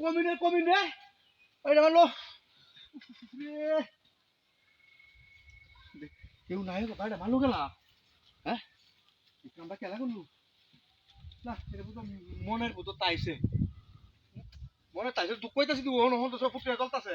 কমিনে কমিনে? এটা হলো কেউ নাই বাইরে ভালো গেলা? হ্যাঁ? কেলা করলু? না এটা মনের বুঝো তাইছে। মনে তাইছে, দুঃখ কইতাছি তুই ওহন ওহন তো সব ফুটে গলতাছে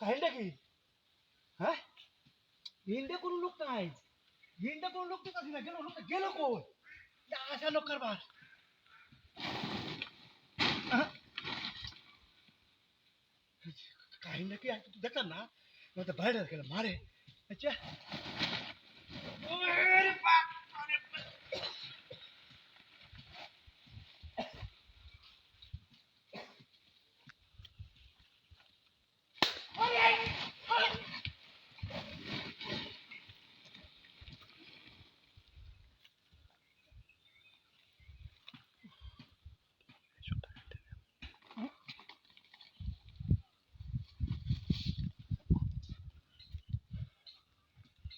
কোনো কাহিনীটা কি? হ্যাঁ? ভিনটা কোনো লোক নাই। ভিনটা কোনো লোক তো কাছে না? গেল লোকটা গেল কই? আসা লোক কারবার কাহিনটা কি? দেখলাম না। বাইরে গেলে, মারে। আচ্ছা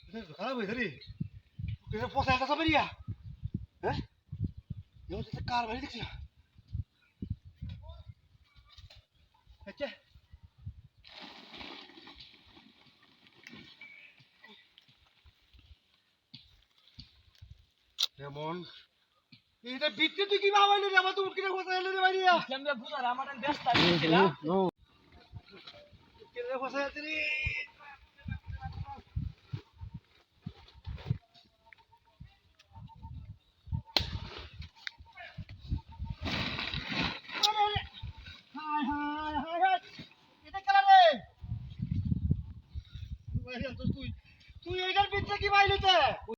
এটা তো খারাপ হয়েছে রে এটা পচা একটা সাবারিয়া হ্যাঁ এবার তো কার বাড়ি দেখছি না আচ্ছা এমন এটা বিদ্যুৎ তুই কি ভাবাই রে আমার তো উঠকে ফসা এলে রে বাইরিয়া কেমনে বুঝার আমার ব্যস্ত ছিলাম উঠকে ফসা যাচ্ছে রে হায় তুই? তুই এইটার পিছনে কি পাইলি